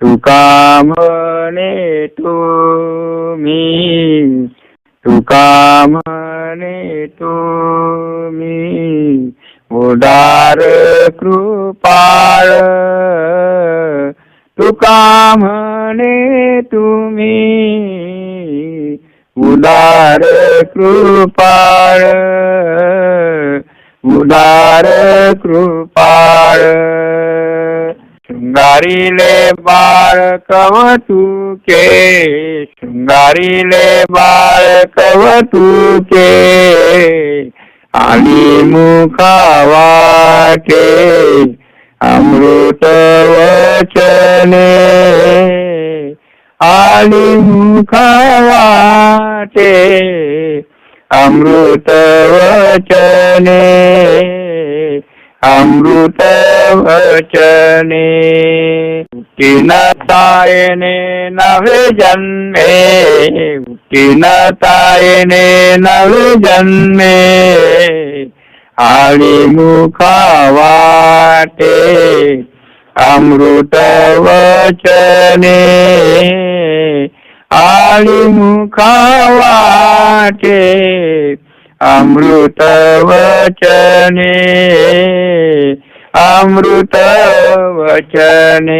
तुका म्हणे तुम्ही तुका म्हणे तुम्ही उदार कृपाळ तुका म्हणे तुम्ही उदार कृपाळ उदार कृपाळ. शृंगारीले बाळ कवतुके शृंगारीले बाळ कवतुके आणि मुखा वाटे अमृत वचने। आणि मुखा वाटे अमृत वचने। अमृत वचने। किनतायने नवे जन्मे। किनतायने नवे जन्मे। आणि मुखावाटे अमृत वचने आणि मुखावाटे अमृत वचने अमृत वचने